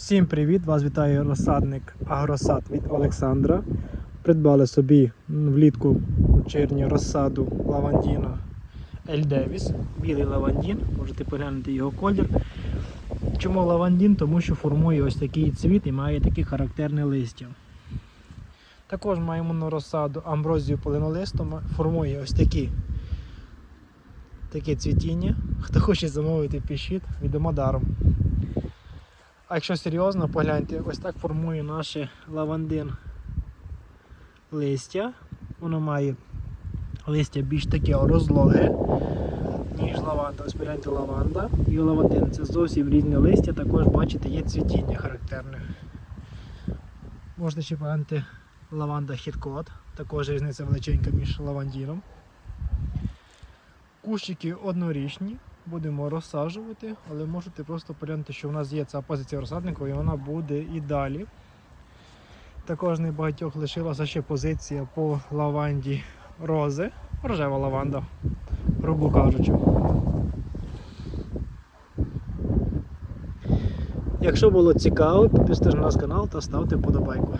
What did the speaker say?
Всім привіт! Вас вітає розсадник Агросад від Олександра. Придбали собі влітку у червні розсаду лавандіна Девіс, білий лавандін, можете поглянути його колір. Чому лавандін? Тому що формує ось такий цвіт і має таке характерне листя. Також маємо на розсаду амброзію полинолисту, формує ось такі таке цвітіння. Хто хоче замовити, пишіть, відомо даром. А якщо серйозно, погляньте, ось так формує наше лавандин листя. Воно має листя більш таке розлоге, ніж лаванда. Ось погляньте лаванда і лавандин. Це зовсім різне листя, також бачите, є цвітіння характерне. Можете ще поглянути лаванда хіткот, також різниця величенька між лавандіном. Кущики однорічні, будемо розсаджувати, але можете просто поглянути, що в нас є ця позиція розсаднику і вона буде і далі. Також небагатьох лишилася ще позиція по лаванді рози, рожева лаванда, грубо кажучи. Якщо було цікаво, підписуйтесь на наш канал та ставте вподобайку.